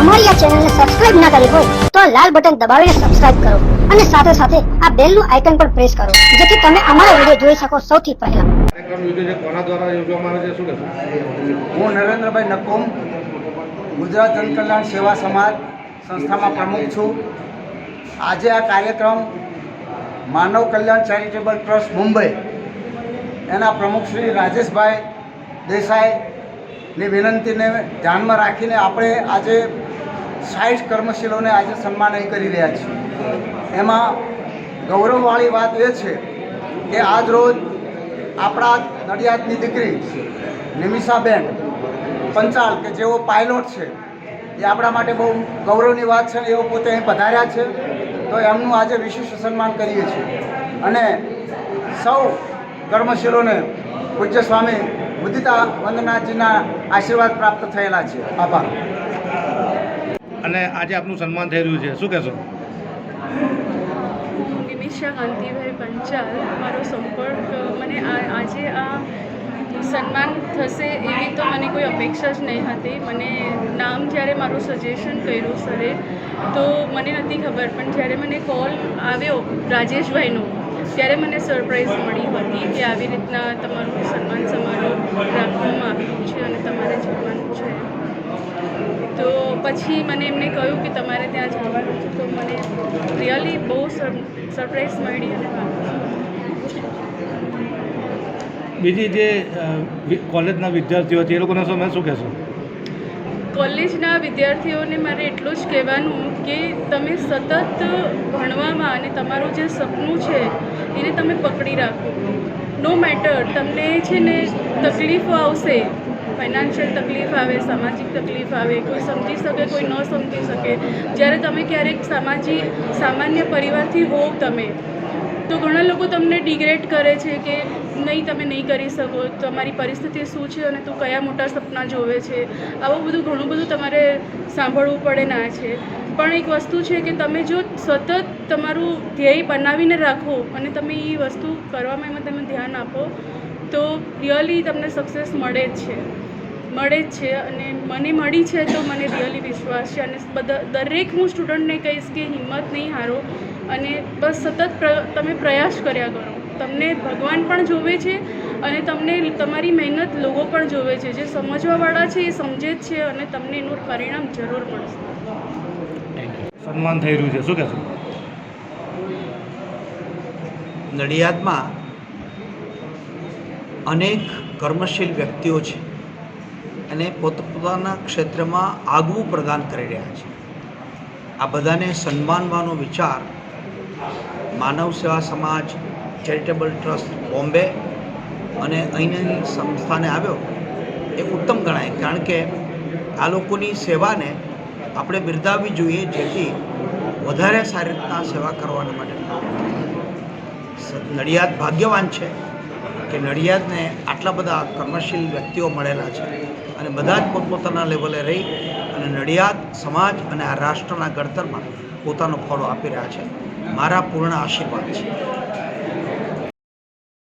અમારી આ ચેનલને સબસ્ક્રાઇબ ના કરી હોય તો આ લાલ બટન દબાવીને સબસ્ક્રાઇબ કરો અને સાથે સાથે આ બેલનું આઇકન પણ પ્રેસ કરો જેથી તમે અમારા વીડિયો જોઈ શકો સૌથી પહેલા. કાર્યક્રમ યોજ્યો છે કોના દ્વારા યોજવામાં આવે છે શું હું નરેન્દ્રભાઈ નકુમ ગુજરાત જનકલ્યાણ સેવા સમાજ સંસ્થામાં પ્રમુખ છું. આજે આ કાર્યક્રમ માનવ કલ્યાણ ચેરિટેબલ ટ્રસ્ટ મુંબઈ એના પ્રમુખ શ્રી રાજેશભાઈ દેસાઈની વિનંતીને ધ્યાનમાં રાખીને આપણે આજે સાઠ કર્મશીલોને આજે સન્માન અહીં કરી રહ્યા છીએ એમાં ગૌરવવાળી વાત એ છે કે આજ રોજ આપણા નડિયાદની દીકરી નિમિષાબેન પંચાલ, કે જેઓ પાયલોટ છે, એ આપણા માટે બહુ ગૌરવની વાત છે એઓ પોતે અહીં પધાર્યા છે. તો એમનું આજે વિશિષ્ટ સન્માન કરીએ છીએ. અને સૌ કર્મશીલોને પૂજ્ય સ્વામી મુદિતા વંદનાથજીના આશીર્વાદ પ્રાપ્ત થયેલા છે. આભાર. અને આજે આપનું સન્માન થઈ રહ્યું છે. શું કહેશો? નિમિષા કાંતિભાઈ પંચાલ, મારો સંપર્ક, મને આજે આ સન્માન થશે એવી તો મને કોઈ અપેક્ષા જ નહીં હતી. મને નામ જ્યારે મારું સજેશન કર્યું સરે, તો મને નથી ખબર. પણ જ્યારે મને કોલ આવ્યો રાજેશભાઈનો, ત્યારે મને સરપ્રાઈઝ મળી હતી કે આવી રીતના તમારું સન્માન સમારોહ રાખવામાં આવ્યું છે અને તમારે જમવાનું છે. પછી મને એમને કહ્યું કે તમારે ત્યાં જવાનું છે તો મને રિયલી બહુ સરપ્રાઈઝ મળી અને બીજી જે કોલેજના વિદ્યાર્થીઓ છે એ લોકોને તમે શું કહેશો? કોલેજના વિદ્યાર્થીઓને મારે એટલું જ કહેવાનું કે તમે સતત ભણવામાં અને તમારું જે સપનું છે એને તમે પકડી રાખો. નો મેટર તમને છે ને તકલીફો આવશે ફાઇનાન્શિયલ તકલીફ આવે, સામાજિક તકલીફ આવે, કોઈ સમજી શકે, કોઈ ન સમજી શકે. જ્યારે તમે ક્યારેક સામાજિક સામાન્ય પરિવારથી હોવ તમે, તો ઘણા લોકો તમને ડિગ્રેડ કરે છે કે નહીં, તમે નહીં કરી શકો, તમારી પરિસ્થિતિ શું છે અને તું કયા મોટા સપના જોવે છે. આવું બધું ઘણું બધું તમારે સાંભળવું પડે ના છે. પણ એક વસ્તુ છે કે તમે જો સતત તમારું ધ્યેય બનાવીને રાખો અને તમે એ વસ્તુ કરવામાં એમાં તમે ધ્યાન આપો, તો રિયલી તમને સક્સેસ મળે જ છે. મળે જ છે અને મને મળી છે તો મને રિયલી વિશ્વાસ છે અને બધા દરેક હું સ્ટુડન્ટને કહીશ કે હિંમત નહીં હારો અને બસ સતત તમે પ્રયાસ કર્યા કરો. તમને ભગવાન પણ જોવે છે અને તમને તમારી મહેનત લોકો પણ જોવે છે. જે સમજવાવાળા છે એ સમજે જ છે અને તમને એનું પરિણામ જરૂર મળશે. સન્માન થઈ રહ્યું છે. શું કહેશો? નડિયાદમાં અનેક કર્મશીલ વ્યક્તિઓ છે. અને પોતપોતાના ક્ષેત્રમાં આગવું પ્રદાન કરી રહ્યા છે. આ બધાને સન્માનવાનો વિચાર માનવ સેવા સમાજ, ચેરિટેબલ ટ્રસ્ટ, બોમ્બે અને અહીંની સંસ્થાને આવ્યો એ ઉત્તમ ગણાય. કારણ કે આ લોકોની સેવાને આપણે બિરદાવવી જોઈએ, જેથી વધારે સારી રીતના સેવા કરવાના માટે. નડિયાદ ભાગ્યવાન છે. કે નડિયાદને આટલા બધા કર્મશીલ વ્યક્તિઓ મળેલા છે. અને બધા જ પોતપોતાના લેવલે રહી અને નડિયાદ સમાજ અને આ રાષ્ટ્રના ઘડતરમાં પોતાનો ફાળો આપી રહ્યા છે. મારા પૂર્ણ આશીર્વાદ છે.